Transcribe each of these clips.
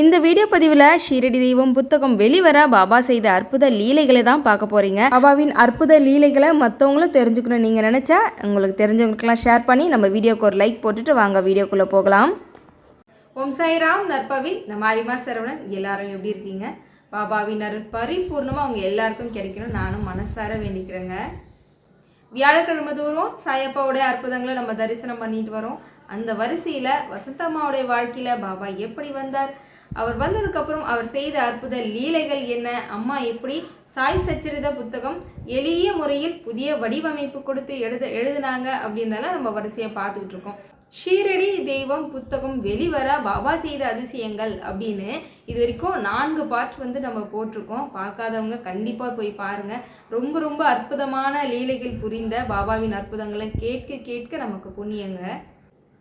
இந்த வீடியோ பதிவில் ஷீரடி தெய்வம் புத்தகம் வெளிவர பாபா செய்த அற்புத லீலைகளை தான் பார்க்க போகிறீங்க பாபாவின் அற்புத லீலைகளை மற்றவங்களும் தெரிஞ்சுக்கணும் நீங்கள் நினச்சா உங்களுக்கு தெரிஞ்சவங்களுக்கெல்லாம் ஷேர் பண்ணி நம்ம வீடியோக்கு ஒரு லைக் போட்டுட்டு வாங்க வீடியோக்குள்ளே போகலாம். ஓம் சாய்ராம் நற்பவி நம்ம அரிமா சரவணன் எல்லாரும் எப்படி இருக்கீங்க? பாபாவின் அருள் பரிபூர்ணமாக அவங்க எல்லாருக்கும் கிடைக்கணும். நானும் மனசார வேண்டிக்கிறேங்க. வியாழக்கிழமை தோறும் சாயப்பாவுடைய அற்புதங்களை நம்ம தரிசனம் பண்ணிட்டு வரோம். அந்த வரிசையில் வசந்தம்மாவுடைய வாழ்க்கையில் பாபா எப்படி வந்தார்? அவர் வந்ததுக்கப்புறம் அவர் செய்த அற்புத லீலைகள் என்ன? அம்மா எப்படி சாய் சச்சரித புத்தகம் எளிய முறையில் புதிய வடிவமைப்பு கொடுத்து எழுத எழுதுனாங்க அப்படின்றலாம் நம்ம வரிசையாக பார்த்துக்கிட்டு இருக்கோம். ஷீரடி தெய்வம் புத்தகம் வெளிவர பாபா செய்த அதிசயங்கள் அப்படின்னு இது வரைக்கும் நான்கு பார்ட் வந்து நம்ம போட்டிருக்கோம். பார்க்காதவங்க கண்டிப்பாக போய் பாருங்கள் ரொம்ப ரொம்ப அற்புதமான லீலைகள் புரிந்த பாபாவின் அற்புதங்களை கேட்க கேட்க நமக்கு புண்ணியங்க.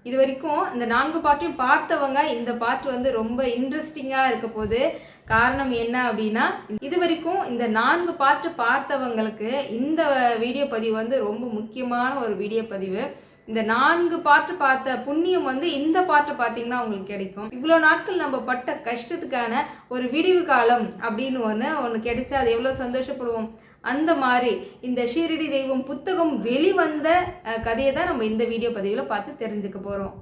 இது வரைக்கும் இந்த நான்கு பாட்டையும் பார்த்தவங்க இந்த பாட்டு வந்து ரொம்ப இன்ட்ரெஸ்டிங்காக இருக்க போது காரணம் என்ன அப்படின்னா இது வரைக்கும் இந்த நான்கு பாட்டு பார்த்தவங்களுக்கு இந்த வீடியோ பதிவு வந்து ரொம்ப முக்கியமான ஒரு வீடியோ பதிவு. இந்த நான்கு பாட்டு பார்த்த புண்ணியம் வந்து இந்த பாட்டு பார்த்தீங்கன்னா உங்களுக்கு கிடைக்கும். இவ்வளோ நாட்கள் நம்ம பட்ட கஷ்டத்துக்கான ஒரு விடிவு காலம் அப்படின்னு ஒன்று ஒன்று கிடைச்சா அது எவ்வளோ சந்தோஷப்படுவோம்? அந்த மாதிரி இந்த ஷீரடி தெய்வம் புத்தகம் வெளிவந்த கதையை தான் நம்ம இந்த வீடியோ பதிவில் பார்த்து தெரிஞ்சுக்க போகிறோம்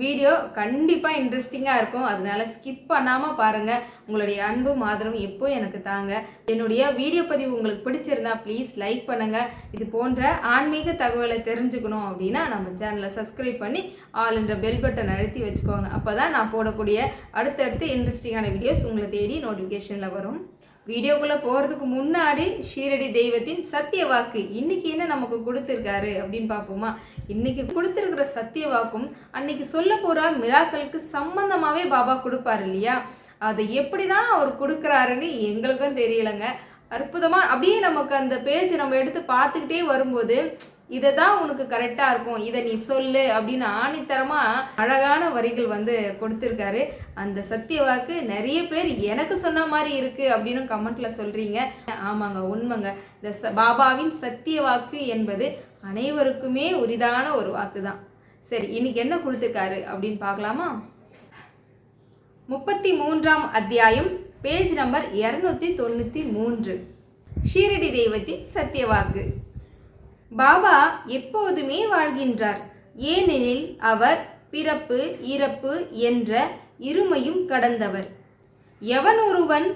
வீடியோ கண்டிப்பாக இன்ட்ரெஸ்டிங்காக இருக்கும். அதனால ஸ்கிப் பண்ணாமல் பாருங்கள் உங்களுடைய அன்பும் ஆதரவும் எப்போ எனக்கு தாங்க. என்னுடைய வீடியோ பதிவு உங்களுக்கு பிடிச்சிருந்தா ப்ளீஸ் லைக் பண்ணுங்கள் இது போன்ற ஆன்மீக தகவலை தெரிஞ்சுக்கணும் அப்படின்னா நம்ம சேனலை சப்ஸ்கிரைப் பண்ணி ஆல் இந்த பெல் பட்டன் அழுத்தி வச்சுக்கோங்க. அப்போ தான் நான் போடக்கூடிய அடுத்தடுத்து இன்ட்ரெஸ்டிங்கான வீடியோஸ் உங்களை தேடி நோட்டிஃபிகேஷனில் வரும். வீடியோக்குள்ளே போகிறதுக்கு முன்னாடி ஷீரடி தெய்வத்தின் சத்திய வாக்கு இன்னைக்கு என்ன நமக்கு கொடுத்துருக்காரு அப்படின்னு பார்ப்போமா? இன்னைக்கு கொடுத்துருக்கிற சத்திய வாக்கும் அன்னைக்கு சொல்ல போகிற மிராக்களுக்கு சம்பந்தமாகவே பாபா கொடுப்பாரு இல்லையா? அதை எப்படி தான் அவர் கொடுக்குறாருன்னு எங்களுக்கும் தெரியலைங்க. அற்புதமாக அப்படியே நமக்கு அந்த பேஜ் நம்ம எடுத்து பார்த்துக்கிட்டே வரும்போது இதை தான் உனக்கு கரெக்டாக இருக்கும். இதை நீ சொல்லு அப்படின்னு ஆணித்தரமாக அழகான வரிகள் வந்து கொடுத்துருக்காரு. அந்த சத்திய வாக்கு நிறைய பேர் எனக்கு சொன்ன மாதிரி இருக்குது அப்படின்னு கமெண்ட்டில் சொல்கிறீங்க ஆமாங்க உண்மைங்க. இந்த ச பாபாவின் சத்திய வாக்கு என்பது அனைவருக்குமே உரிதான ஒரு வாக்கு தான் சரி இன்னைக்கு என்ன கொடுத்துருக்காரு அப்படின்னு பார்க்கலாமா? முப்பத்தி மூன்றாம் அத்தியாயம் பேஜ் நம்பர் இரநூத்தி தொண்ணூற்றி மூன்று. ஷீரடி தெய்வத்தின் சத்தியவாக்கு பாபா எப்போதுமே வாழ்கின்றார். ஏனெனில் அவர் பிறப்பு இறப்பு என்ற இருமையும் கடந்தவர். எவன் ஒருவன்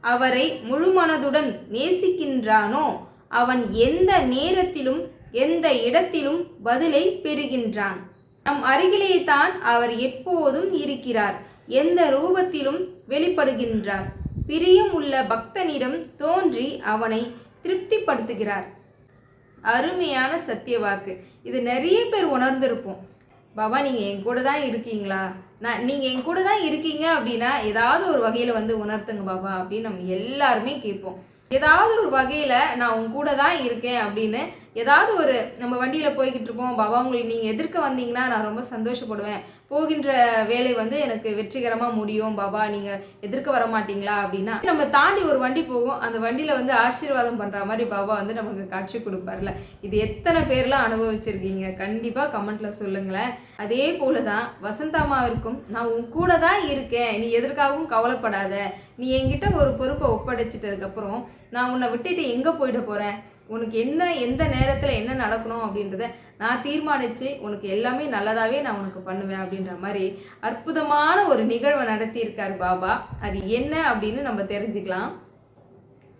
அவரை முழுமனதுடன் நேசிக்கின்றானோ அவன் எந்த நேரத்திலும் எந்த இடத்திலும் பதிலை பெறுகின்றான். நம் அருகிலே தான் அவர் எப்போதும் இருக்கிறார். எந்த ரூபத்திலும் வெளிப்படுகின்றார். பிரியம் உள்ள பக்தனிடம் தோன்றி அவனை திருப்திப்படுத்துகிறார். அருமையான சத்திய வாக்கு. இது நிறைய பேர் உணர்ந்திருப்போம். பாபா நீங்கள் என் கூட தான் இருக்கீங்களா? நான் நீங்கள் என் கூட தான் இருக்கீங்க அப்படின்னா ஏதாவது ஒரு வகையில் வந்து உணர்த்துங்க பாபா அப்படின்னு நம்ம எல்லாருமே கேட்போம். ஏதாவது ஒரு வகையில் நான் உன் கூட தான் இருக்கேன் அப்படின்னு ஏதாவது ஒரு நம்ம வண்டியில் போய்கிட்டு இருப்போம். பாபா உங்களுக்கு நீங்கள் எதிர்க்க வந்தீங்கன்னா நான் ரொம்ப சந்தோஷப்படுவேன். போகின்ற வேலை வந்து எனக்கு வெற்றிகரமாக முடியும். பாபா நீங்கள் எதிர்க்க வர மாட்டீங்களா அப்படின்னா நம்ம தாண்டி ஒரு வண்டி போகும். அந்த வண்டியில் வந்து ஆசீர்வாதம் பண்ணுற மாதிரி பாபா வந்து நமக்கு காட்சி கொடுப்பார்ல. இது எத்தனை பேர்லாம் அனுபவிச்சிருக்கீங்க? கண்டிப்பாக கமெண்ட்டில் சொல்லுங்களேன். அதே போல தான் வசந்தாமாவிற்கும் நான் உன் கூட தான் இருக்கேன். நீ எதற்காகவும் கவலைப்படாத. நீ என்கிட்ட ஒரு பொறுப்பை ஒப்படைச்சிட்டதுக்கப்புறம் நான் உன்னை விட்டுட்டு எங்கே போயிட போகிறேன் உனக்கு என்ன எந்த நேரத்தில் என்ன நடக்கணும் அப்படின்றத நான் தீர்மானித்து உனக்கு எல்லாமே நல்லதாகவே நான் உனக்கு பண்ணுவேன் அப்படின்ற மாதிரி அற்புதமான ஒரு நிகழ்வை நடத்தியிருக்கார் பாபா. அது என்ன அப்படின்னு நம்ம தெரிஞ்சுக்கலாம்.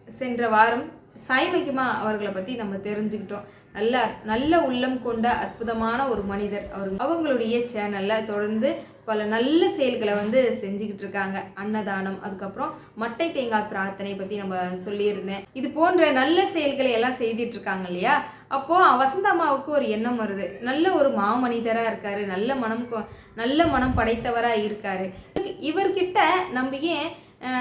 சென்ற வாரம் சாய் மகிமா அவர்களை பற்றி நம்ம தெரிஞ்சுக்கிட்டோம். நல்ல நல்ல உள்ளம் கொண்ட அற்புதமான ஒரு மனிதர். அவர் அவங்களுடைய சேனலில் தொடர்ந்து பல நல்ல செயல்களை வந்து செஞ்சுக்கிட்டு இருக்காங்க. அன்னதானம் அதுக்கப்புறம் மட்டை தேங்காய் பிரார்த்தனை பற்றி நம்ம சொல்லியிருந்தேன். இது போன்ற நல்ல செயல்களை எல்லாம் செய்துட்டு இருக்காங்க இல்லையா? அப்போது வசந்தம்மாவுக்கு ஒரு எண்ணம் வருது. நல்ல ஒரு மாமனிதராக இருக்கார். நல்ல மனம் கொ- நல்ல மனம் படைத்தவராக இருக்கார். இவர்கிட்ட நம்ம ஏன்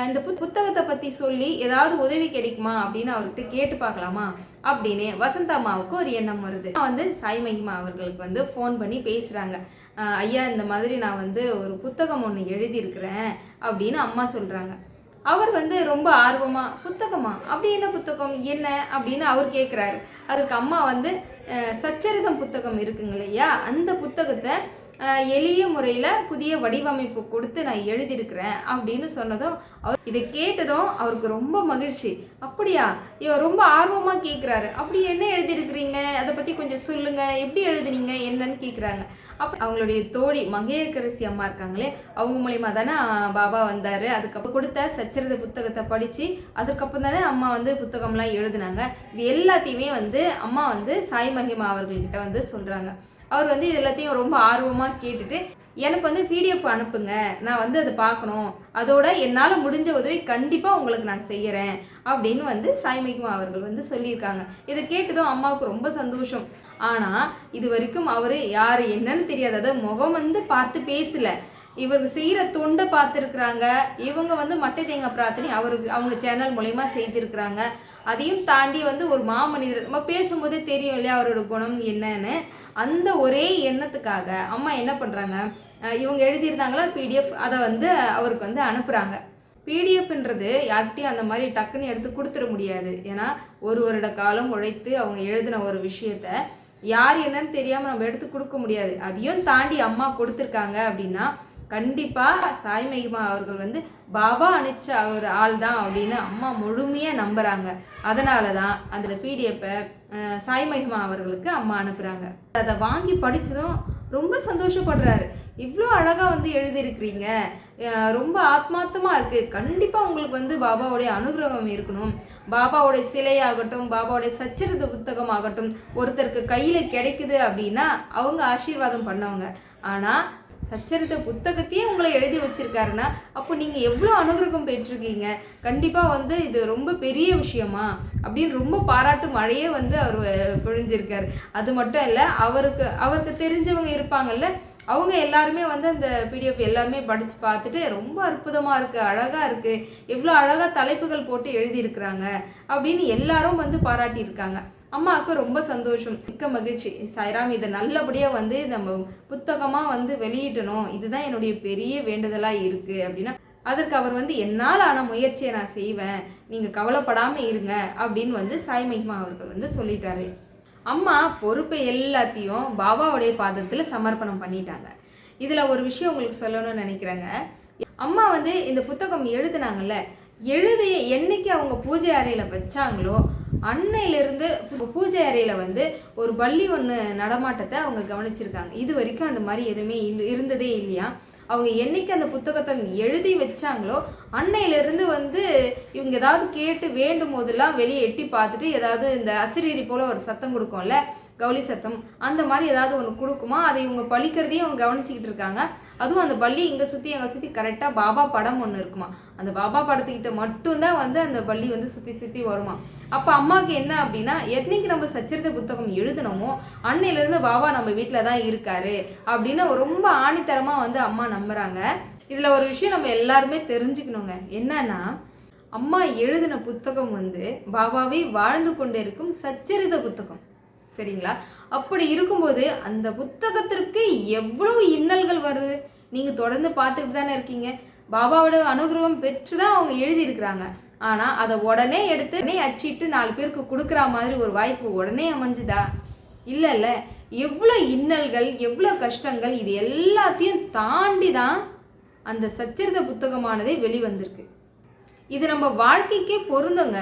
இந்த புத் புத்தகத்தை பற்றி சொல்லி ஏதாவது உதவி கிடைக்குமா அப்படின்னு அவர்கிட்ட கேட்டு பார்க்கலாமா அப்படின்னு வசந்தம்மாவுக்கு ஒரு எண்ணம் வருது. வந்து சாய் மகிமா அவர்களுக்கு வந்து ஃபோன் பண்ணி பேசுகிறாங்க ஐயா இந்த மாதிரி நான் வந்து ஒரு புத்தகம் ஒன்று எழுதியிருக்கிறேன் அப்படின்னு அம்மா சொல்கிறாங்க அவர் வந்து ரொம்ப ஆர்வமாக புத்தகமா? அப்படி என்ன புத்தகம்? என்ன? அப்படின்னு அவர் கேட்குறாரு அதுக்கு அம்மா வந்து சச்சரிதம் புத்தகம் இருக்குங்க இல்லையா அந்த புத்தகத்தை எளிய முறையில் புதிய வடிவமைப்பு கொடுத்து நான் எழுதியிருக்கிறேன் அப்படின்னு சொன்னதும் அவர் இதை கேட்டதும் அவருக்கு ரொம்ப மகிழ்ச்சி. அப்படியா? இவர் ரொம்ப ஆர்வமாக கேட்குறாரு அப்படி என்ன எழுதியிருக்கிறீங்க? அதை பற்றி கொஞ்சம் சொல்லுங்கள் எப்படி எழுதுனீங்க? என்னன்னு கேட்குறாங்க அப்போ அவங்களுடைய தோழி மங்கையரசி அம்மா இருக்காங்களே அவங்க மூலியமாக தானே பாபா வந்தார். அதுக்கப்புறம் கொடுத்த சச்சரித புத்தகத்தை படித்து அதுக்கப்புறம் தானே அம்மா வந்து புத்தகம்லாம் எழுதுனாங்க. இது எல்லாத்தையுமே வந்து அம்மா வந்து சாய் மகிமா அவர்கள்கிட்ட வந்து சொல்கிறாங்க அவர் வந்து இது எல்லாத்தையும் ரொம்ப ஆர்வமாக கேட்டுட்டு எனக்கு வந்து பிடிஎஃப் அனுப்புங்க. நான் வந்து அதை பார்க்கணும். அதோட என்னால் முடிஞ்ச உதவி கண்டிப்பாக உங்களுக்கு நான் செய்கிறேன் அப்படின்னு வந்து சாய் அவர்கள் வந்து சொல்லியிருக்காங்க. இதை கேட்டதும் அம்மாவுக்கு ரொம்ப சந்தோஷம். ஆனால் இது வரைக்கும் அவர் யார் என்னன்னு தெரியாது. முகம் வந்து பார்த்து பேசலை. இவர் செய்கிற தொண்டை பார்த்துருக்குறாங்க. இவங்க வந்து மட்டை தேங்காய் பிரார்த்தனை அவருக்கு அவங்க சேனல் மூலயமா செய்திருக்கிறாங்க. அதையும் தாண்டி வந்து ஒரு மாமனிதர் நம்ம பேசும்போதே தெரியும் இல்லையா அவரோட குணம் என்னன்னு. அந்த ஒரே எண்ணத்துக்காக அம்மா என்ன பண்ணுறாங்க இவங்க எழுதியிருந்தாங்களா? பிடிஎஃப் அதை வந்து அவருக்கு வந்து அனுப்புகிறாங்க பிடிஎஃப்ன்றது யார்கிட்டையும் அந்த மாதிரி டக்குன்னு எடுத்து கொடுத்துட முடியாது. ஏன்னா ஒரு வருட காலம் உழைத்து அவங்க எழுதின ஒரு விஷயத்த யார் என்னன்னு தெரியாமல் நம்ம எடுத்து கொடுக்க முடியாது. அதையும் தாண்டி அம்மா கொடுத்துருக்காங்க அப்படின்னா கண்டிப்பாக சாய் மகிமா அவர்கள் வந்து பாபா அனுச்ச ஒரு ஆள் தான் அப்படின்னு அம்மா முழுமையாக நம்புகிறாங்க அதனால தான் அந்த பிடிஎஃப்பை சாய் மகிமா அவர்களுக்கு அம்மா அனுப்புகிறாங்க அதை வாங்கி படித்ததும் ரொம்ப சந்தோஷப்படுறாரு. இவ்வளோ அழகாக வந்து எழுதியிருக்கிறீங்க. ரொம்ப ஆத்மார்த்தமாக இருக்குது கண்டிப்பாக உங்களுக்கு வந்து பாபாவுடைய அனுகிரகம் இருக்கணும். பாபாவுடைய சிலையாகட்டும் பாபாவுடைய சச்சரித புத்தகம் ஆகட்டும் ஒருத்தருக்கு கையில் கிடைக்குது அப்படின்னா அவங்க ஆசீர்வாதம் பண்ணவங்க. ஆனால் சச்சரித்த புத்தகத்தையே உங்களை எழுதி வச்சிருக்காருன்னா அப்போ நீங்கள் எவ்வளோ அனுகிரகம் பெற்றிருக்கீங்க? கண்டிப்பாக வந்து இது ரொம்ப பெரிய விஷயமா? அப்படின்னு ரொம்ப பாராட்டு மழையே வந்து அவர் பொழிஞ்சிருக்காரு. அது மட்டும் இல்லை அவருக்கு அவருக்கு தெரிஞ்சவங்க இருப்பாங்கல்ல அவங்க எல்லாருமே வந்து அந்த பிடிஎஃப் எல்லாருமே படித்து பார்த்துட்டு ரொம்ப அற்புதமாக இருக்குது அழகாக இருக்குது எவ்வளோ அழகாக தலைப்புகள் போட்டு எழுதியிருக்கிறாங்க அப்படின்னு எல்லாரும் வந்து பாராட்டியிருக்காங்க. அம்மாவுக்கு ரொம்ப சந்தோஷம். மிக்க மகிழ்ச்சி. சாய்ராம் இதை நல்லபடியாக வந்து நம்ம புத்தகமாக வந்து வெளியிடணும். இதுதான் என்னுடைய பெரிய வேண்டுதலாக இருக்குது அப்படின்னா அதற்கு அவர் வந்து என்னால் ஆன முயற்சியை நான் செய்வேன். நீங்கள் கவலைப்படாமல் இருங்க. அப்படின்னு வந்து சாய் மகிமா அவர்கள் வந்து சொல்லிட்டாரு. அம்மா பொறுப்பை எல்லாத்தையும் பாபாவுடைய பாதத்தில் சமர்ப்பணம் பண்ணிட்டாங்க. இதில் ஒரு விஷயம் உங்களுக்கு சொல்லணும்னு நினைக்கிறேங்க. அம்மா வந்து இந்த புத்தகம் எழுதுனாங்கல்ல எழுதிய என்னைக்கு அவங்க பூஜை அறையில் வச்சாங்களோ அன்னையிலிருந்து பூஜை அறையில் வந்து ஒரு பள்ளி ஒன்று நடமாட்டத்தை அவங்க கவனிச்சிருக்காங்க. இது வரைக்கும் அந்த மாதிரி எதுவுமே இல்ல- இருந்ததே இல்லையா? அவங்க என்னைக்கு அந்த புத்தகத்தை எழுதி வச்சாங்களோ அன்னையிலிருந்து வந்து இவங்க ஏதாவது கேட்டு வேண்டும் போதெல்லாம் வெளியே எட்டி பார்த்துட்டு ஏதாவது இந்த அசிரீரி போல் ஒரு சத்தம் கொடுக்கும்ல கவுளி சத்தம் அந்த மாதிரி ஏதாவது ஒன்று கொடுக்குமா? அதை இவங்க பழிக்கிறதையும் அவங்க கவனிச்சிக்கிட்டு இருக்காங்க. அதுவும் அந்த பள்ளி இங்கே சுற்றி அங்கே சுற்றி கரெக்டாக பாபா படம் ஒன்று இருக்குமா? அந்த பாபா படத்துக்கிட்ட மட்டும்தான் வந்து அந்த பள்ளி வந்து சுற்றி சுற்றி வருமா? அப்போ அம்மாவுக்கு என்ன அப்படின்னா என்னைக்கு நம்ம சச்சரித்த புத்தகம் எழுதணுமோ அன்னையிலேருந்து பாபா நம்ம வீட்டில் தான் இருக்காரு அப்படின்னு ரொம்ப ஆணித்தரமாக வந்து அம்மா நம்புகிறாங்க இதில் ஒரு விஷயம் நம்ம எல்லாருமே தெரிஞ்சுக்கணுங்க. என்னன்னா அம்மா எழுதின புத்தகம் வந்து பாபாவே வாழ்ந்து கொண்டிருக்கும் சச்சரித புத்தகம். சரிங்களா? அப்படி இருக்கும்போது அந்த புத்தகத்திற்கு எவ்வளவு இன்னல்கள் வருது? நீங்கள் தொடர்ந்து பார்த்துக்கிட்டு தானே இருக்கீங்க. பாபாவோட அனுகிரகம் பெற்று தான் அவங்க எழுதியிருக்கிறாங்க. ஆனால் அதை உடனே எடுத்து உடனே அச்சிட்டு நாலு பேருக்கு கொடுக்குற மாதிரி ஒரு வாய்ப்பு உடனே அமைஞ்சுதா? இல்லை இல்லை எவ்வளோ இன்னல்கள் எவ்வளோ கஷ்டங்கள் இது எல்லாத்தையும் தாண்டி தான் அந்த சச்சரித புத்தகமானதே வெளிவந்திருக்கு. இது நம்ம வாழ்க்கைக்கே பொருந்துங்க.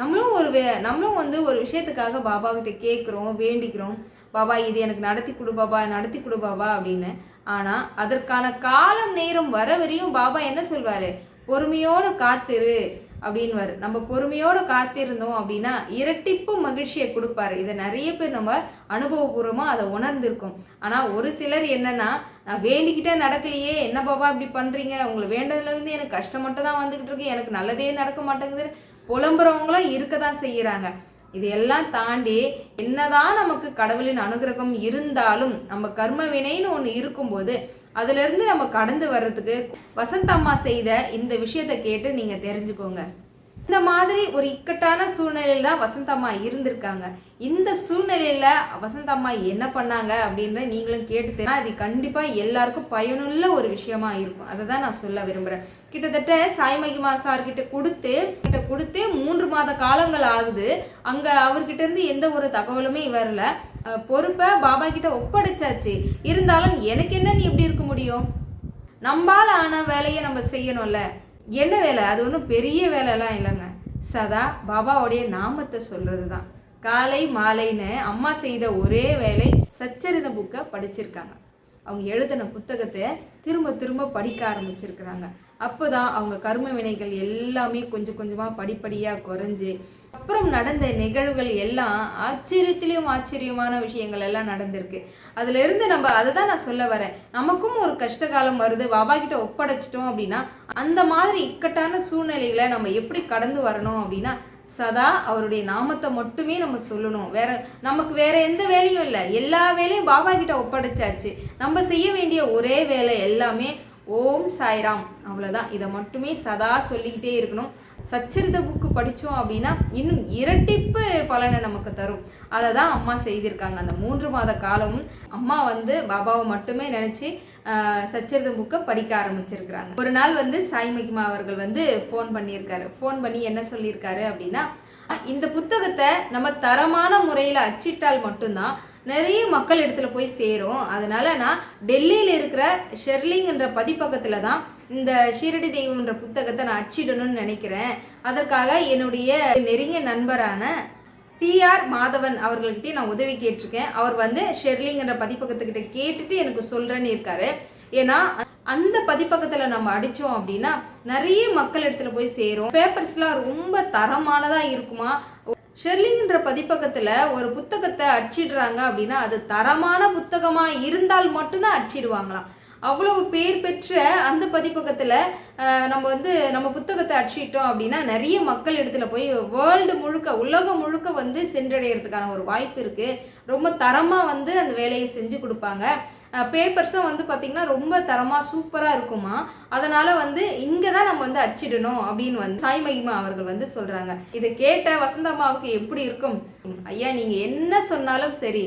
நம்மளும் ஒரு வே நம்மளும் வந்து ஒரு விஷயத்துக்காக பாபாக்கிட்ட கேட்குறோம் வேண்டிக்கிறோம். பாபா இது எனக்கு நடத்தி கொடு பாபா நடத்தி கொடு பாபா அப்படின்னு. ஆனால் அதற்கான காலம் நேரம் வர வரையும் பாபா என்ன சொல்வார்? பொறுமையோடு காத்திரு அப்படின்வார் நம்ம பொறுமையோடு காத்திருந்தோம் அப்படின்னா இரட்டிப்பு மகிழ்ச்சியை கொடுப்பாரு. இதை நிறைய பேர் நம்ம அனுபவபூர்வமாக அதை உணர்ந்திருக்கோம். ஆனால் ஒரு சிலர் என்னென்னா நான் வேண்டிக்கிட்டே நடக்கலையே என்ன பாபா இப்படி பண்ணுறீங்க உங்களை வேண்டதுலேருந்து எனக்கு கஷ்டம் மட்டும் தான் வந்துக்கிட்டு இருக்கு. எனக்கு நல்லதே நடக்க மாட்டேங்குது புலம்புறவங்களும் இருக்க தான் செய்கிறாங்க இதையெல்லாம் தாண்டி என்னதான் நமக்கு கடவுளின் அனுகிரகம் இருந்தாலும் நம்ம கர்ம வினைன்னு ஒன்று இருக்கும்போது அதுலேருந்து நம்ம கடந்து வர்றதுக்கு வசந்த் அம்மா செய்த இந்த விஷயத்தை கேட்டு நீங்கள் தெரிஞ்சுக்கோங்க. இந்த மாதிரி ஒரு இக்கட்டான சூழ்நிலையில் தான் வசந்தம்மா இருந்திருக்காங்க. இந்த சூழ்நிலையில் வசந்தம்மா என்ன பண்ணாங்க அப்படின்ற நீங்களும் கேட்டு தெரிஞ்சா அது கண்டிப்பாக எல்லாருக்கும் பயனுள்ள ஒரு விஷயமா இருக்கும். அதை தான் நான் சொல்ல விரும்புகிறேன் கிட்டத்தட்ட சாய் மகிமா சார் கொடுத்து கிட்ட கொடுத்து மூன்று மாத காலங்கள் ஆகுது. அங்கே அவர்கிட்ட இருந்து எந்த ஒரு தகவலுமே வரல. பொறுப்பை பாபா கிட்ட ஒப்படைச்சாச்சு. இருந்தாலும் எனக்கு என்ன நீ எப்படி இருக்க முடியும்? நம்மால் ஆன வேலையை நம்ம செய்யணும்ல. என்ன வேலை? அது ஒன்றும் பெரிய வேலைலாம் இல்லைங்க. சதா பாபாவுடைய நாமத்தை சொல்கிறது தான் காலை மாலைன்னு அம்மா செய்த ஒரே வேலை சச்சரித புக்கை படிச்சிருக்காங்க. அவங்க எழுதின புத்தகத்தை திரும்ப திரும்ப படிக்க ஆரம்பிச்சிருக்கிறாங்க. அப்போதான் அவங்க கர்ம வினைகள் எல்லாமே கொஞ்சம் கொஞ்சமாக படிப்படியாக குறைஞ்சு அப்புறம் நடந்த நிகழ்வுகள் எல்லாம் ஆச்சரியத்திலையும் ஆச்சரியமான விஷயங்கள் எல்லாம் நடந்திருக்கு. அதுல இருந்து நம்ம அதை தான் நான் சொல்ல வரேன். நமக்கும் ஒரு கஷ்ட காலம் வருது. பாபா கிட்ட ஒப்படைச்சிட்டோம் அப்படின்னா அந்த மாதிரி இக்கட்டான சூழ்நிலைகளை நம்ம எப்படி கடந்து வரணும் அப்படின்னா சதா அவருடைய நாமத்தை மட்டுமே நம்ம சொல்லணும். வேற நமக்கு வேற எந்த வேலையும் இல்லை. எல்லா வேலையும் பாபா கிட்ட ஒப்படைச்சாச்சு. நம்ம செய்ய வேண்டிய ஒரே வேலை எல்லாமே ஓம் சாய்ராம். அவ்வளோதான் இதை மட்டுமே சதா சொல்லிக்கிட்டே இருக்கணும். சச்சரித புக்கு படித்தோம் அப்படின்னா இன்னும் இரட்டிப்பு பலனை நமக்கு தரும். அதை தான் அம்மா செய்திருக்காங்க. அந்த மூன்று மாத காலமும் அம்மா வந்து பாபாவை மட்டுமே நினச்சி சச்சரித புக்கை படிக்க ஆரம்பிச்சிருக்கிறாங்க. ஒரு நாள் வந்து சாய் மகிமா அவர்கள் வந்து ஃபோன் பண்ணியிருக்காரு. ஃபோன் பண்ணி என்ன சொல்லியிருக்காரு அப்படின்னா இந்த புத்தகத்தை நம்ம தரமான முறையில் அச்சிட்டால் மட்டும்தான் நிறைய மக்கள் இடத்துல போய் சேரும். அதனால நான் டெல்லியில் இருக்கிற ஷெர்லிங்ன்ற பதிப்பகத்தில் தான் இந்த ஷீரடி தெய்வம்ன்ற புத்தகத்தை நான் அச்சிடணும்னு நினைக்கிறேன். அதற்காக என்னுடைய நெருங்கிய நண்பரான டிஆர் மாதவன் அவர்கள்கிட்ட நான் உதவி கேட்டிருக்கேன். அவர் வந்து ஷெர்லிங்கிற பதிப்பகத்துக்கிட்ட கேட்டுட்டு எனக்கு சொல்கிறேன்னு இருக்காரு. ஏன்னா அந்த பதிப்பகத்தில் நம்ம அடித்தோம் அப்படின்னா நிறைய மக்கள் இடத்துல போய் சேரும். பேப்பர்ஸ்லாம் ரொம்ப தரமானதாக இருக்குமா? ஷெர்லிங்கிற பதிப்பகத்தில் ஒரு புத்தகத்தை அடிச்சிடுறாங்க அப்படின்னா அது தரமான புத்தகமாக இருந்தால் மட்டும்தான் அடிச்சிடுவாங்களாம் அவ்வளவு பேர் பெற்ற அந்த பதிப்பகத்தில் நம்ம வந்து நம்ம புத்தகத்தை அச்சிட்டோம் அப்படின்னா நிறைய மக்கள் இடத்துல போய் வேர்ல்டு முழுக்க உலகம் முழுக்க வந்து சென்றடைகிறதுக்கான ஒரு வாய்ப்பு இருக்குது ரொம்ப தரமாக வந்து அந்த வேலையை செஞ்சு கொடுப்பாங்க. பேப்பர்ஸும் வந்து பார்த்திங்கன்னா ரொம்ப தரமாக சூப்பராக இருக்குமா? அதனால் வந்து இங்கே தான் நம்ம வந்து அச்சிடணும் அப்படின்னு வந்து சாய் மகிமா அவர்கள் வந்து சொல்கிறாங்க இதை கேட்ட வசந்தம்மாவுக்கு எப்படி இருக்கும்? ஐயா நீங்கள் என்ன சொன்னாலும் சரி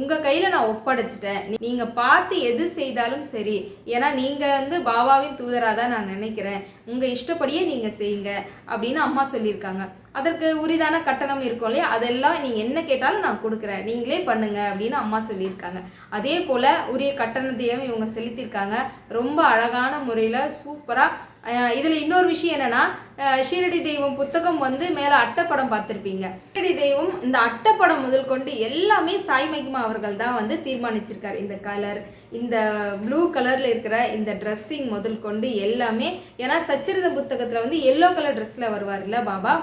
உங்கள் கையில் நான் ஒப்படைச்சிட்டேன். நீங்கள் பார்த்து எது செய்தாலும் சரி. ஏன்னா நீங்கள் வந்து பாபாவின் தூதராக தான் நான் நினைக்கிறேன். உங்கள் இஷ்டப்படியே நீங்கள் செய்யுங்க அப்படின்னு அம்மா சொல்லியிருக்காங்க. அதற்கு உரிதான கட்டணம் இருக்கும் இல்லையா? அதெல்லாம் நீங்கள் என்ன கேட்டாலும் நான் கொடுக்குறேன். நீங்களே பண்ணுங்க அப்படின்னு அம்மா சொல்லியிருக்காங்க. அதே போல் உரிய கட்டணத்தையும் இவங்க செலுத்தியிருக்காங்க. ரொம்ப அழகான முறையில் சூப்பராக இதில் இன்னொரு விஷயம் என்னென்னா ஷீரடி தெய்வம் புத்தகம் வந்து மேலே அட்டைப்படம் பார்த்துருப்பீங்க. ஷீரடி தெய்வம் இந்த அட்டைப்படம் முதல் கொண்டு எல்லாமே சாய் மகிமா அவர்கள் தான் வந்து தீர்மானிச்சிருக்காரு. இந்த கலர் இந்த ப்ளூ கலரில் இருக்கிற இந்த ட்ரெஸ்ஸிங் முதல் கொண்டு எல்லாமே ஏன்னா சச்சரித புத்தகத்தில் வந்து எல்லோ கலர் ட்ரெஸ்ஸில் வருவார்ல பாபா?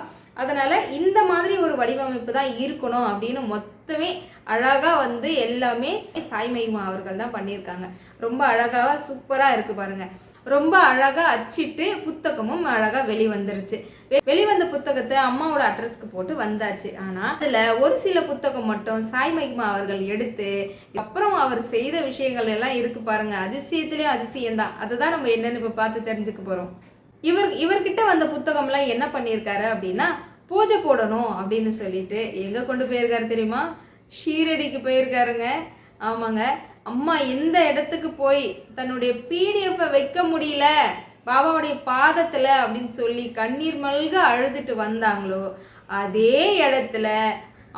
அதனால் இந்த மாதிரி ஒரு வடிவமைப்பு தான் இருக்கணும் அப்படின்னு மொத்தமே அழகாக வந்து எல்லாமே சாய் மகிமா அவர்கள் தான் பண்ணியிருக்காங்க. ரொம்ப அழகாக சூப்பராக இருக்குது பாருங்கள் ரொம்ப அழகாக அச்சிட்டு புத்தகமும் அழகாக வெளிவந்துருச்சு. வெ- வெளிவந்த புத்தகத்தை அம்மாவோட அட்ரஸ்க்கு போட்டு வந்தாச்சு. ஆனால் அதில் ஒரு சில புத்தகம் மட்டும் சாய் மகிமா அவர்கள் எடுத்து அப்புறம் அவர் செய்த விஷயங்கள் எல்லாம் இருக்கு பாருங்க. அதிசயத்துலேயும் அதிசயம் தான் அதை தான் நம்ம என்னன்னு இப்போ பார்த்து தெரிஞ்சுக்க போகிறோம் இவர் இவர்கிட்ட வந்த புத்தகம்லாம் என்ன பண்ணியிருக்காரு அப்படின்னா பூஜை போடணும் அப்படின்னு சொல்லிட்டு எங்கே கொண்டு போயிருக்காரு தெரியுமா? ஷீரடிக்கு போயிருக்காருங்க. ஆமாங்க. அம்மா எந்த இடத்துக்கு போய் தன்னுடைய பிடிஎஃப்பை வைக்க முடியல? பாபாவுடைய பாதத்தில் அப்படின்னு சொல்லி கண்ணீர் மல்க அழுதுட்டு வந்தாங்களோ அதே இடத்துல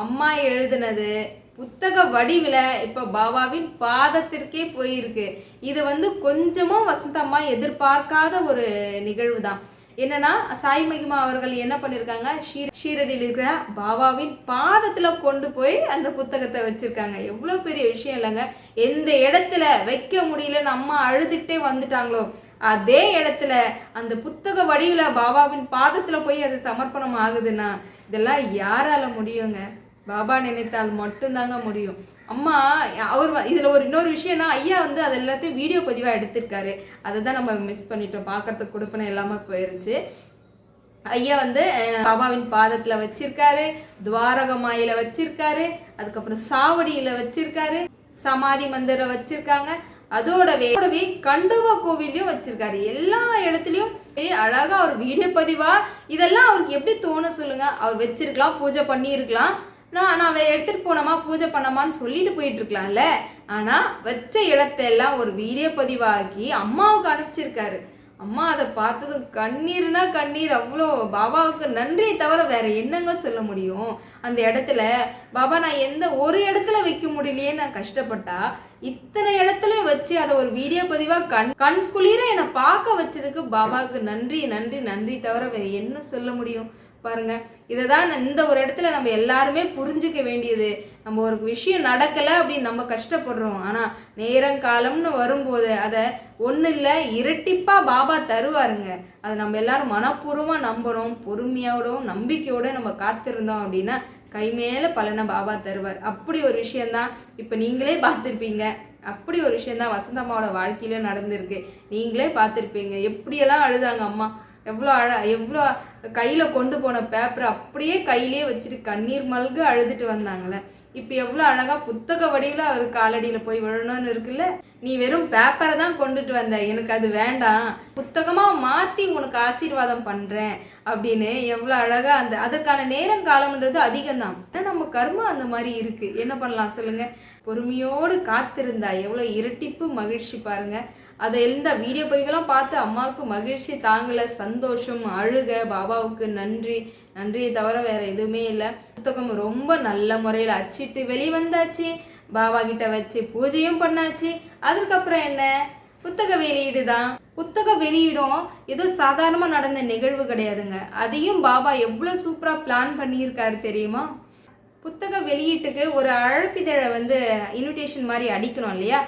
அம்மா எழுதுனது புத்தக வடிவில் இப்போ பாபாவின் பாதத்திற்கே போயிருக்கு. இது வந்து கொஞ்சமும் வசந்தம்மா எதிர்பார்க்காத ஒரு நிகழ்வு தான் என்னன்னா சாய் மகிமா அவர்கள் என்ன பண்ணியிருக்காங்க ஷீ ஷீரடியில் இருக்கிற பாபாவின் பாதத்தில் கொண்டு போய் அந்த புத்தகத்தை வச்சுருக்காங்க. எவ்வளோ பெரிய விஷயம் இல்லைங்க. எந்த இடத்துல வைக்க முடியலன்னு அம்மா அழுதுகிட்டே வந்துட்டாங்களோ அதே இடத்துல அந்த புத்தக வடிவில் பாபாவின் பாதத்தில் போய் அது சமர்ப்பணம் ஆகுதுன்னா இதெல்லாம் யாரால முடியுங்க? பாபா நினைத்தால் மட்டும்தாங்க முடியும். அம்மா அவர் வ- ஒரு இன்னொரு விஷயம்னா ஐயா வந்து அது எல்லாத்தையும் வீடியோ பதிவாக எடுத்திருக்காரு. அதை தான் நம்ம மிஸ் பண்ணிட்டோம். பார்க்கறதுக்கு கொடுப்பன எல்லாமே போயிருச்சு. ஐயா வந்து பாபாவின் பாதத்தில் வச்சிருக்காரு துவாரகமாயில வச்சிருக்காரு அதுக்கப்புறம் சாவடியில் வச்சிருக்காரு சமாதி மந்திரம் வச்சிருக்காங்க. அதோடவே அதோடவே கண்டுவா கோவிலையும் வச்சிருக்காரு. எல்லா இடத்துலையும் ஏய், அழகா அவர் வீடியோ பதிவா இதெல்லாம் அவருக்கு எப்படி தோணும் சொல்லுங்க. அவர் வச்சிருக்கலாம் பூஜை பண்ணியிருக்கலாம். நான் நான் வே- எடுத்துட்டு போனோமா பூஜை பண்ணமான்னு சொல்லிட்டு போயிட்டு இருக்கலாம்ல வச்ச இடத்தெல்லாம் ஒரு வீடியோ பதிவாக்கி அம்மாவுக்கு அனுப்பிச்சிருக்காரு. அம்மா அதை பார்த்ததும் கண்ணீர்னா கண்ணீர் அவ்வளோ பாபாவுக்கு நன்றியை தவிர வேற என்னங்க சொல்ல முடியும்? அந்த இடத்துல பாபா நான் எந்த ஒரு இடத்துல வைக்க முடியலையே நான் கஷ்டப்பட்டா இத்தனை இடத்துலையும் வச்சு அதை ஒரு வீடியோ பதிவாக கண் கண் குளிர என்னை பார்க்க வச்சதுக்கு பாபாவுக்கு நன்றி நன்றி நன்றி தவிர வேற என்ன சொல்ல முடியும்? பாருங்க. இதை தான் இந்த ஒரு இடத்துல நம்ம எல்லாருமே புரிஞ்சுக்க வேண்டியது. நம்ம ஒரு விஷயம் நடக்கலை அப்படின்னு நம்ம கஷ்டப்படுறோம். ஆனால் நேரங்காலம்னு வரும்போது அதை ஒன்றும் இல்லை இரட்டிப்பாக பாபா தருவாருங்க. அதை நம்ம எல்லாரும் மனப்பூர்வமாக நம்பணும் பொறுமையோடும் நம்பிக்கையோடு நம்ம காத்திருந்தோம் அப்படின்னா கை மேலே பலனை பாபா தருவார். அப்படி ஒரு விஷயந்தான் இப்போ நீங்களே பார்த்துருப்பீங்க. அப்படி ஒரு விஷயந்தான் வசந்தம்மாவோட வாழ்க்கையில நடந்திருக்கு. நீங்களே பார்த்துருப்பீங்க. எப்படியெல்லாம் அழுதாங்க அம்மா? எவ்வளோ அழ எவ்வளோ கையில் கொண்டு போன பேப்பரை அப்படியே கையிலே வச்சுட்டு கண்ணீர் மல்கு அழுதுட்டு வந்தாங்களே இப்போ எவ்வளோ அழகாக புத்தக வடிவில் அவர் காலடியில் போய் விழணும்னு இருக்குல்ல? நீ வெறும் பேப்பரை தான் கொண்டுட்டு வந்த. எனக்கு அது வேண்டாம். புத்தகமாக மாற்றி உனக்கு ஆசீர்வாதம் பண்ணுறேன் அப்படின்னு எவ்வளோ அழகாக அந்த அதற்கான நேரம் காலம்ன்றது அதிகம்தான். ஆனால் நம்ம கர்மா அந்த மாதிரி இருக்குது என்ன பண்ணலாம் சொல்லுங்கள் பொறுமையோடு காத்திருந்தா எவ்வளோ இரட்டிப்பு மகிழ்ச்சி பாருங்கள் அதை எந்த வீடியோ பதிவெல்லாம் பார்த்து அம்மாவுக்கு மகிழ்ச்சி தாங்கலை சந்தோஷம் அழுக பாபாவுக்கு நன்றி நன்றியை தவிர வேற எதுவுமே இல்லை. புத்தகம் ரொம்ப நல்ல முறையில் அச்சிட்டு வெளிவந்தாச்சு. பாபா கிட்ட வச்சு பூஜையும் பண்ணாச்சு. அதுக்கப்புறம் என்ன? புத்தக வெளியீடு தான். புத்தக வெளியீடும் ஏதோ சாதாரணமாக நடந்த நிகழ்வு கிடையாதுங்க. அதையும் பாபா எவ்வளோ சூப்பராக பிளான் பண்ணியிருக்காரு தெரியுமா? புத்தக வெளியீட்டுக்கு ஒரு அழைப்பிதழை வந்து இன்விடேஷன் மாதிரி அடிக்கணும் இல்லையா?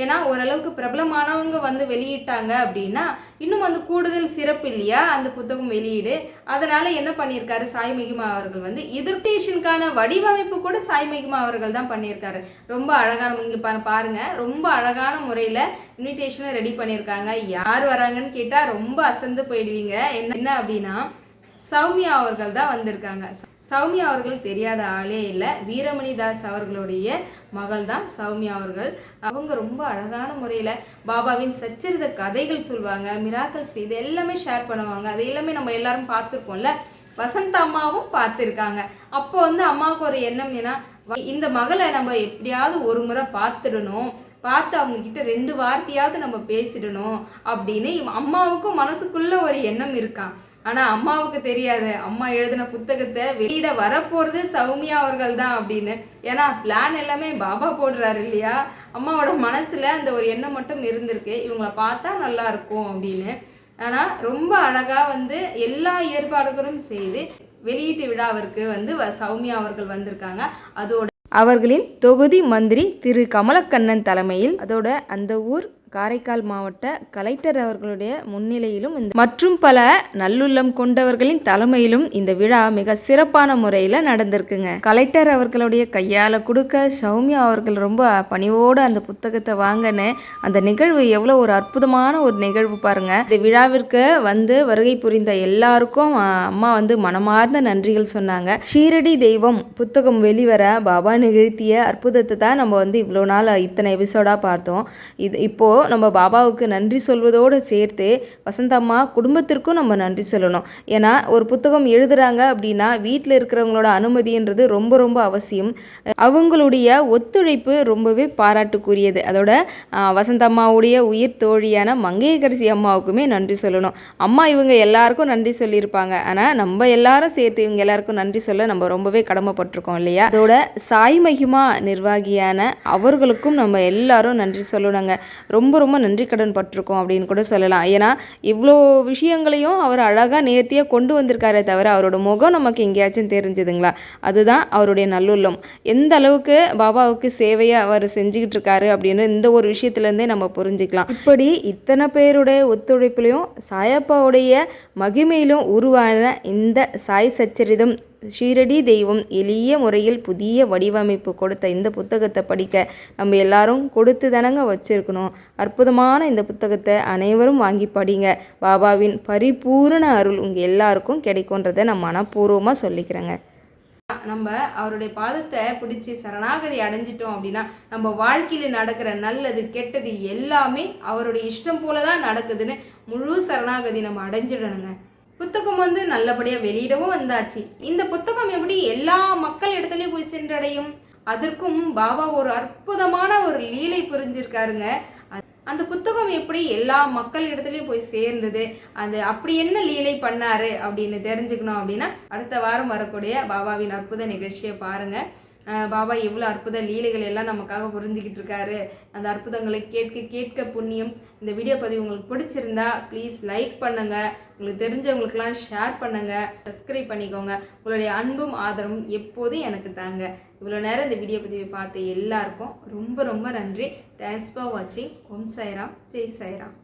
ஏன்னா ஓரளவுக்கு பிரபலமானவங்க வந்து வெளியிட்டாங்க அப்படின்னா இன்னும் வந்து கூடுதல் சிறப்பு இல்லையா? அந்த புத்தகம் வெளியீடு. அதனால என்ன பண்ணியிருக்காரு? சாய் மகிமா அவர்கள் வந்து எதிர்டேஷனுக்கான வடிவமைப்பு கூட சாய் மகிமா அவர்கள் தான் பண்ணியிருக்காரு. ரொம்ப அழகான இங்கே பாருங்கள் பாருங்க. ரொம்ப அழகான முறையில் இன்விடேஷனை ரெடி பண்ணியிருக்காங்க. யார் வராங்கன்னு கேட்டால் ரொம்ப அசந்து போயிடுவீங்க. என்ன என்ன அப்படின்னா சௌமியா அவர்கள் தான் வந்திருக்காங்க. சௌமியா அவர்கள் தெரியாத ஆளே இல்லை. வீரமணி தாஸ் அவர்களுடைய மகள் தான் சௌமியா அவர்கள். அவங்க ரொம்ப அழகான முறையில் பாபாவின் சச்சரித கதைகள் சொல்லுவாங்க மிராக்கல்ஸ் இது எல்லாமே ஷேர் பண்ணுவாங்க. அது எல்லாமே நம்ம எல்லாரும் பார்த்துருக்கோம்ல வசந்த அம்மாவும் பார்த்துருக்காங்க. அப்போ வந்து அம்மாவுக்கு ஒரு எண்ணம் ஏன்னா இந்த மகளை நம்ம எப்படியாவது ஒரு முறை பார்த்துடணும். பார்த்து அவங்க கிட்ட ரெண்டு வார்த்தையாவது நம்ம பேசிடணும் அப்படின்னு அம்மாவுக்கும் மனசுக்குள்ள ஒரு எண்ணம் இருக்கான் ஆனால் அம்மாவுக்கு தெரியாது. அம்மா எழுதின புத்தகத்தை வெளியிட வரப்போகிறது சௌமியா அவர்கள் தான் அப்படின்னு. ஏன்னா பிளான் எல்லாமே பாபா போடுறாரு இல்லையா? அம்மாவோட மனசில் அந்த ஒரு எண்ணம் மட்டும் இருந்திருக்கு. இவங்கள பார்த்தா நல்லா இருக்கும் அப்படின்னு. ஆனால் ரொம்ப அழகாக வந்து எல்லா ஏற்பாடுகளும் செய்து வெளியீட்டு விழாவிற்கு வந்து சௌமியா அவர்கள் வந்திருக்காங்க. அதோட அவர்களின் தொகுதி மந்திரி திரு கமலக்கண்ணன் தலைமையில் அதோட அந்த ஊர் காரைக்கால் மாவட்ட கலெக்டர் அவர்களுடைய முன்னிலையிலும் இந்த மற்றும் பல நல்லுள்ளம் கொண்டவர்களின் தலைமையிலும் இந்த விழா மிக சிறப்பான முறையில் நடந்திருக்குங்க. கலெக்டர் அவர்களுடைய கையால் கொடுக்க சௌமியா அவர்கள் ரொம்ப பணிவோடு அந்த புத்தகத்தை வாங்கின அந்த நிகழ்வு எவ்வளோ ஒரு அற்புதமான ஒரு நிகழ்வு பாருங்க. இந்த விழாவிற்கு வந்து வருகை புரிந்த எல்லாருக்கும் அம்மா வந்து மனமார்ந்த நன்றிகள் சொன்னாங்க. ஷீரடி தெய்வம் புத்தகம் வெளிவர பாபா நிகழ்த்திய அற்புதத்தை தான் நம்ம வந்து இவ்வளோ நாள் இத்தனை எபிசோடாக பார்த்தோம். இது இப்போது நம்ம பாபாவுக்கு நன்றி சொல்வதோடு சேர்த்து வசந்தம்மா குடும்பத்திற்கும் நம்ம நன்றி சொல்லணும். ஏன்னா ஒரு புத்தகம் எழுதுகிறாங்க அப்படின்னா வீட்டில் இருக்கிறவங்களோட அனுமதின்றது ரொம்ப ரொம்ப அவசியம். அவங்களுடைய ஒத்துழைப்பு ரொம்பவே பாராட்டுக்குரியது. அதோட வசந்தம்மாவுடைய உயிர் தோழியான மங்கையகரசி அம்மாவுக்குமே நன்றி சொல்லணும். அம்மா இவங்க எல்லாருக்கும் நன்றி சொல்லியிருப்பாங்க. ஆனால் நம்ம எல்லாரும் சேர்த்து இவங்க எல்லாருக்கும் நன்றி சொல்ல நம்ம ரொம்பவே கடமைப்பட்டிருக்கோம் இல்லையா? அதோட சாய் மகிமா நிர்வாகியான அவர்களுக்கும் நம்ம எல்லாரும் நன்றி சொல்லணுங்க. ரொம்ப ரொம்ப ரொம்ப நன்றி கடன் பட்டிருக்கோம் அப்படின்னு கூட சொல்லலாம். ஏன்னா இவ்வளோ விஷயங்களையும் அவர் அழகாக நேர்த்தியாக கொண்டு வந்திருக்காரே தவிர அவரோட முகம் நமக்கு எங்கேயாச்சும் தெரிஞ்சுதுங்களா? அதுதான் அவருடைய நல்லுள்ளம். எந்த அளவுக்கு பாபாவுக்கு சேவையாக அவர் செஞ்சுக்கிட்டு இருக்காரு அப்படின்னு இந்த ஒரு விஷயத்துலேருந்தே நம்ம புரிஞ்சுக்கலாம். இப்படி இத்தனை பேருடைய ஒத்துழைப்புலையும் சாயப்பாவுடைய மகிமையிலும் உருவான இந்த சாய் சச்சரிதம் ஷீரடி தெய்வம் எளிய முறையில் புதிய வடிவமைப்பு கொடுத்த இந்த புத்தகத்தை படிக்க நம்ம எல்லாரும் கொடுத்து தானங்க வச்சுருக்கணும். அற்புதமான இந்த புத்தகத்தை அனைவரும் வாங்கி படிங்க. பாபாவின் பரிபூர்ண அருள் உங்கள் எல்லாருக்கும் கிடைக்கும்ன்றதை நான் மனப்பூர்வமாக சொல்லிக்கிறேங்க. நம்ம அவருடைய பாதத்தை பிடிச்சி சரணாகதி அடைஞ்சிட்டோம் அப்படின்னா நம்ம வாழ்க்கையில் நடக்கிற நல்லது கெட்டது எல்லாமே அவருடைய இஷ்டம் போல தான் நடக்குதுன்னு முழு சரணாகதி நம்ம அடைஞ்சிடணுங்க. புத்தகம் வந்து நல்லபடியாக வெளியிடவும் வந்தாச்சு. இந்த புத்தகம் எப்படி எல்லா மக்கள் இடத்துலையும் போய் சென்றடையும்? அதற்கும் பாபா ஒரு அற்புதமான ஒரு லீலை புரிஞ்சிருக்காருங்க. அந்த புத்தகம் எப்படி எல்லா மக்கள் இடத்துலையும் போய் சேர்ந்தது? அது அப்படி என்ன லீலை பண்ணாரு அப்படின்னு தெரிஞ்சுக்கணும் அப்படின்னா அடுத்த வாரம் வரக்கூடிய பாபாவின் அற்புத நிகழ்ச்சியை பாருங்க. பாபா எவ்வளோ அற்புத லீலைகள் எல்லாம் நமக்காக புரிஞ்சுக்கிட்டு இருக்காரு. அந்த அற்புதங்களை கேட்க கேட்க புண்ணியம். இந்த வீடியோ பதிவு உங்களுக்கு பிடிச்சிருந்தா ப்ளீஸ் லைக் பண்ணுங்கள் உங்களுக்கு தெரிஞ்சவங்களுக்கெல்லாம் ஷேர் பண்ணுங்கள் சப்ஸ்கிரைப் பண்ணிக்கோங்க. உங்களுடைய அன்பும் ஆதரவும் எப்போதும் எனக்கு தாங்க. இவ்வளோ நேரம் இந்த வீடியோ பதிவை பார்த்த எல்லாருக்கும் ரொம்ப ரொம்ப நன்றி. தேங்க்ஸ் ஃபார் வாட்சிங் ஓம் சாய்ராம். ஜெய் சாய்ராம்.